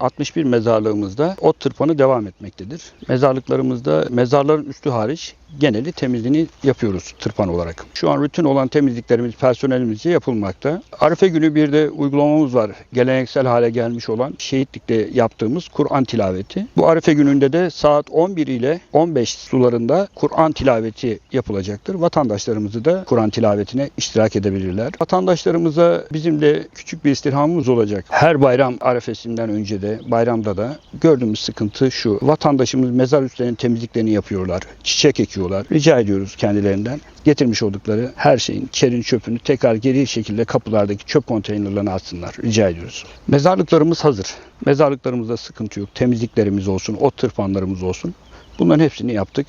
61 mezarlığımızda ot tırpanı devam etmektedir. Mezarlıklarımızda mezarların üstü hariç geneli temizliğini yapıyoruz tırpan olarak. Şu an rutin olan temizliklerimiz personelimizce yapılmakta. Arife günü bir de uygulamamız var. Geleneksel hale gelmiş olan şehitlikte yaptığımız Kur'an tilaveti. Bu Arife gününde de saat 11 ile 15 sularında Kur'an tilaveti yapılacaktır. Vatandaşlarımızı da Kur'an tilavetine iştirak edebilirler. Vatandaşlarımıza bizim de küçük bir istirhamımız olacak. Her bayram arefesinden önce de bayramda da gördüğümüz sıkıntı şu. Vatandaşımız mezar üstlerinin temizliklerini yapıyorlar. Çiçek ekiyorlar. Rica ediyoruz kendilerinden getirmiş oldukları her şeyin kerin çöpünü tekrar geri şekilde kapılardaki çöp konteynerlerine atsınlar. Rica ediyoruz. Mezarlıklarımız hazır. Mezarlıklarımızda sıkıntı yok. Temizliklerimiz olsun, ot tırpanlarımız olsun. Bunların hepsini yaptık.